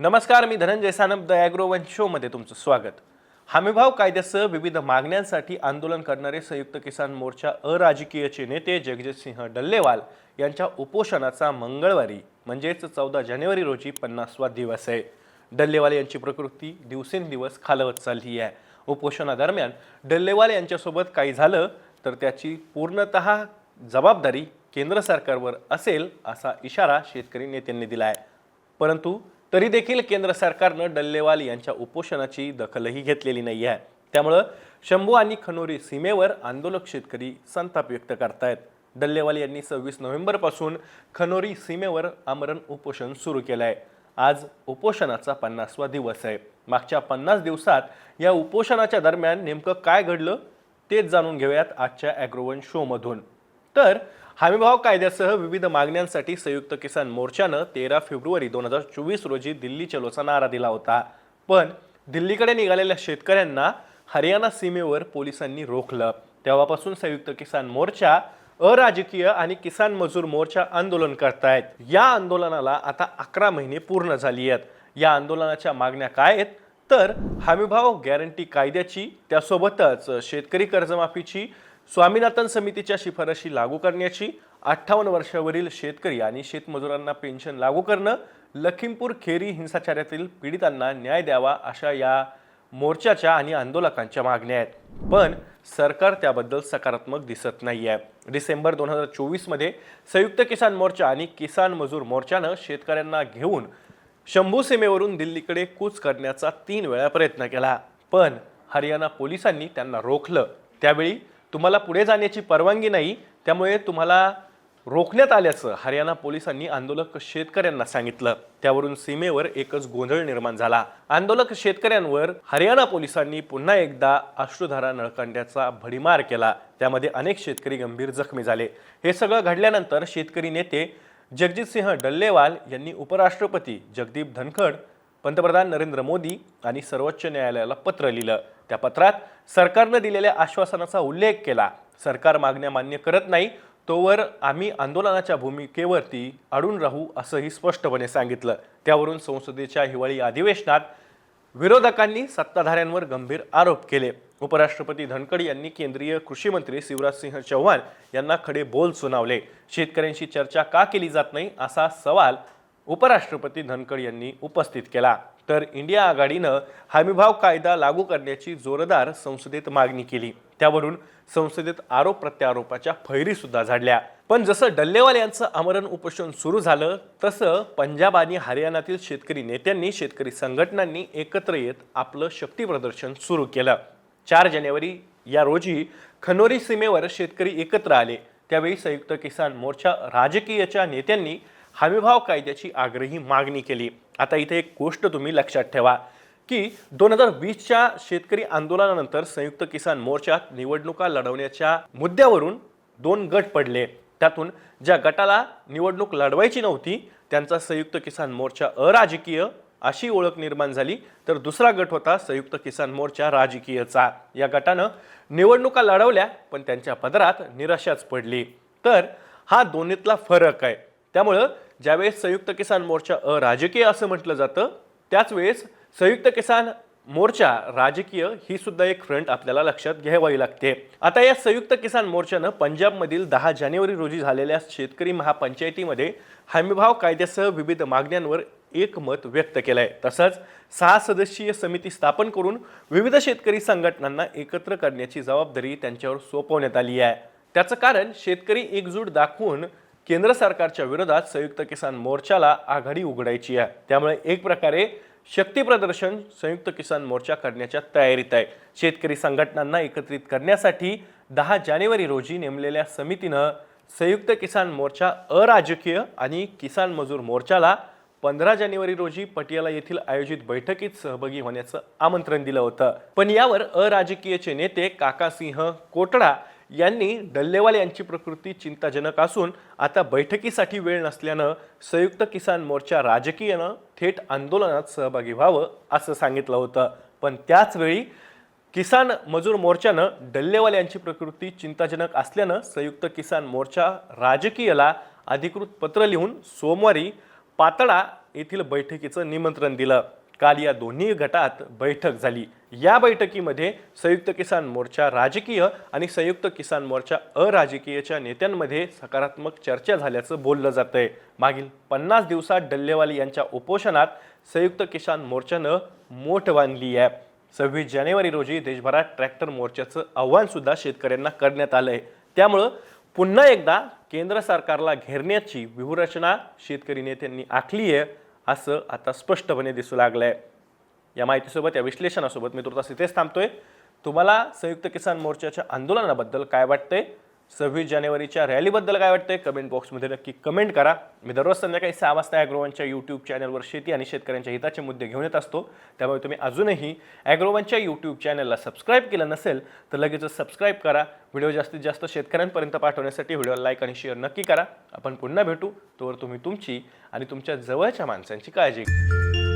नमस्कार मी Dhananjay Sanap the agro one शोमध्ये तुमचं स्वागत. हमीभाव कायद्यासह विविध मागण्यांसाठी आंदोलन करणारे संयुक्त किसान मोर्चा अराजकीयचे नेते जगजितसिंह डल्लेवाल यांच्या उपोषणाचा मंगळवारी म्हणजेच चौदा जानेवारी रोजी पन्नासवा दिवस आहे. डल्लेवाल यांची प्रकृती दिवसेंदिवस खालवत चालली आहे. उपोषणादरम्यान डल्लेवाल यांच्यासोबत काही झालं तर त्याची पूर्णतः जबाबदारी केंद्र सरकारवर असेल असा इशारा शेतकरी नेत्यांनी दिला आहे परंतु तरी देखील केंद्र सरकारनं डल्लेवाल यांच्या उपोषणाची दखलही घेतलेली नाही आहे. त्यामुळं शंभू आणि खनोरी सीमेवर आंदोलक शेतकरी संताप व्यक्त करतायत. डल्लेवाल यांनी सव्वीस नोव्हेंबरपासून खनोरी सीमेवर आमरण उपोषण सुरू केलं आहे आज उपोषणाचा पन्नासवा दिवस आहे. मागच्या पन्नास दिवसात या उपोषणाच्या दरम्यान नेमकं काय घडलं तेच जाणून घेऊयात आजच्या ॲग्रोवन शोमधून. तर हमीभाव कायद्यासह विविध मागण्यांसाठी संयुक्त किसान मोर्चानं तेरा फेब्रुवारी दोन हजार चोवीस रोजी दिल्ली चलोचा नारा दिला होता. पण दिल्लीकडे निघालेल्या शेतकऱ्यांना हरियाणा सीमेवर पोलिसांनी रोखलं. तेव्हापासून संयुक्त किसान मोर्चा अराजकीय आणि किसान मजूर मोर्चा आंदोलन करतायत. या आंदोलनाला आता अकरा महिने पूर्ण झाली आहेत. या आंदोलनाच्या मागण्या काय आहेत? तर हमीभाव गॅरंटी कायद्याची त्यासोबतच शेतकरी कर्जमाफीची स्वामीनाथन समितीच्या शिफारशी लागू करण्याची अठ्ठावन्न वर्षावरील शेतकरी आणि शेतमजुरांना पेन्शन लागू करणं लखीमपूर खेरी हिंसाचारातील पीडितांना न्याय द्यावा अशा या मोर्चाच्या आणि आंदोलकांच्या मागण्या आहेत. पण सरकार त्याबद्दल सकारात्मक दिसत नाही आहे डिसेंबर दोन हजार चोवीसमध्ये संयुक्त किसान मोर्चा आणि किसान मजूर मोर्चानं शेतकऱ्यांना घेऊन शंभू सीमेवरून दिल्लीकडे कूच करण्याचा तीन वेळा प्रयत्न केला. पण हरियाणा पोलिसांनी त्यांना रोखलं. त्यावेळी तुम्हाला पुढे जाण्याची परवानगी नाही त्यामुळे तुम्हाला रोखण्यात आल्याचं हरियाणा पोलिसांनी आंदोलक शेतकऱ्यांना सांगितलं. त्यावरून सीमेवर एकच गोंधळ निर्माण झाला. आंदोलक शेतकऱ्यांवर हरियाणा पोलिसांनी पुन्हा एकदा अश्रुधारा नळकांड्याचा भडीमार केला. त्यामध्ये अनेक शेतकरी गंभीर जखमी झाले. हे सगळं घडल्यानंतर शेतकरी नेते जगजितसिंह डल्लेवाल यांनी उपराष्ट्रपती जगदीप धनखड पंतप्रधान नरेंद्र मोदी आणि सर्वोच्च न्यायालयाला पत्र लिहिलं. त्या पत्रात सरकारनं दिलेल्या आश्वासनाचा उल्लेख केला. सरकार मागण्या मान्य करत नाही तोवर आम्ही आंदोलनाच्या भूमिकेवरती अडून राहू असंही स्पष्टपणे सांगितलं. त्यावरून संसदेच्या हिवाळी अधिवेशनात विरोधकांनी सत्ताधाऱ्यांवर गंभीर आरोप केले. उपराष्ट्रपती धनखड यांनी केंद्रीय कृषी मंत्री शिवराजसिंह चौहान यांना खडे बोल सुनावले. शेतकऱ्यांशी चर्चा का केली जात नाही असा सवाल उपराष्ट्रपती धनखड यांनी उपस्थित केला. तर इंडिया आघाडीनं हमीभाव कायदा लागू करण्याची जोरदार संसदेत मागणी केली. त्यावरून संसदेत आरोप प्रत्यारोपाच्या फैरी सुद्धा झाडल्या. पण जसं डल्लेवाल यांचं आमरण उपोषण सुरू झालं तसं पंजाब आणि हरियाणातील शेतकरी नेत्यांनी शेतकरी संघटनांनी एकत्र येत आपलं शक्ती प्रदर्शन सुरू केलं. चार जानेवारी या रोजी खनोरी सीमेवर शेतकरी एकत्र आले. त्यावेळी संयुक्त किसान मोर्चा राजकीयच्या नेत्यांनी हमीभाव कायद्याची आग्रही मागणी केली. आता इथे एक गोष्ट तुम्ही लक्षात ठेवा की दोन हजार वीसच्या शेतकरी आंदोलनानंतर संयुक्त किसान मोर्चात निवडणुका लढवण्याच्या मुद्द्यावरून दोन गट पडले. त्यातून ज्या गटाला निवडणूक लढवायची नव्हती त्यांचा संयुक्त किसान मोर्चा अराजकीय अशी ओळख निर्माण झाली. तर दुसरा गट होता संयुक्त किसान मोर्चा राजकीयचा. या गटानं निवडणुका लढवल्या पण त्यांच्या पदरात निराशाच पडली. तर हा दोन्हीतला फरक आहे. त्यामुळं ज्यावेळेस संयुक्त किसान मोर्चा अराजकीय असं म्हटलं जातं त्याच वेळेस संयुक्त किसान मोर्चा राजकीय ही सुद्धा एक फ्रंट आपल्याला लक्षात घ्यावी लागते. आता या संयुक्त किसान मोर्चानं पंजाबमधील दहा जानेवारी रोजी झालेल्या शेतकरी महापंचायतीमध्ये हमीभाव कायद्यासह विविध मागण्यांवर एकमत व्यक्त केलं आहे तसंच सहा सदस्यीय समिती स्थापन करून विविध शेतकरी संघटनांना एकत्र करण्याची जबाबदारी त्यांच्यावर सोपवण्यात आली आहे. त्याचं कारण शेतकरी एकजूट दाखवून केंद्र सरकारच्या विरोधात संयुक्त किसान मोर्चाला आघाडी उघडायची आहे. त्यामुळे एक प्रकारे शक्ती प्रदर्शन संयुक्त किसान मोर्चा करण्याच्या तयारीत आहे. शेतकरी संघटनांना एकत्रित करण्यासाठी दहा जानेवारी रोजी नेमलेल्या समितीनं संयुक्त किसान मोर्चा अराजकीय आणि किसान मजूर मोर्चाला पंधरा जानेवारी रोजी पटियाला येथील आयोजित बैठकीत सहभागी होण्याचं आमंत्रण दिलं होतं. पण यावर अराजकीयचे नेते काकासिंह कोटडा यांनी डल्लेवाल यांची प्रकृती चिंताजनक असून आता बैठकीसाठी वेळ नसल्यानं संयुक्त किसान मोर्चा राजकीयनं थेट आंदोलनात सहभागी व्हावं असं सांगितलं होतं. पण त्याचवेळी किसान मजूर मोर्चानं डल्लेवाल यांची प्रकृती चिंताजनक असल्यानं संयुक्त किसान मोर्चा राजकीयला अधिकृत पत्र लिहून सोमवारी पातळा येथील बैठकीचं निमंत्रण दिलं. काल या दोन्ही गटात बैठक झाली. या बैठकीमध्ये संयुक्त किसान मोर्चा राजकीय आणि संयुक्त किसान मोर्चा अराजकीयच्या नेत्यांमध्ये सकारात्मक चर्चा झाल्याचं बोललं जातंय. मागील पन्नास दिवसात डल्लेवाली यांच्या उपोषणात संयुक्त किसान मोर्चानं मोठ बांधली आहे. सव्वीस जानेवारी रोजी देशभरात ट्रॅक्टर मोर्चाचं आव्हानसुद्धा शेतकऱ्यांना करण्यात आलं आहे त्यामुळं पुन्हा एकदा केंद्र सरकारला घेरण्याची व्यूहरचना शेतकरी नेत्यांनी आखली आहे असं आता स्पष्टपणे दिसू लागलं आहे या माहितीसोबत या विश्लेषणासोबत मी तुर्तास इथेच थांबतोय. तुम्हाला संयुक्त किसान मोर्चाच्या आंदोलनाबद्दल काय वाटतंय? सव्वीस जानेवारीच्या रॅलीबद्दल काय वाटतंय? कमेंट बॉक्समध्ये नक्की कमेंट करा. मी दररोज संध्याकाळी सहा वाजता ॲग्रोवनच्या यूट्यूब चॅनलवर शेती आणि शेतकऱ्यांच्या हिताचे मुद्दे घेऊन येत असतो. त्यामुळे तुम्ही अजूनही ॲग्रोवनच्या यूट्यूब चॅनलला सबस्क्राईब केलं नसेल तर लगेचच सबस्क्राईब करा. व्हिडिओ जास्तीत जास्त शेतकऱ्यांपर्यंत पाठवण्यासाठी व्हिडिओ लाईक आणि शेअर नक्की करा. आपण पुन्हा भेटू. तोवर तुम्ही तुमची आणि तुमच्या जवळच्या माणसांची काळजी घ्या.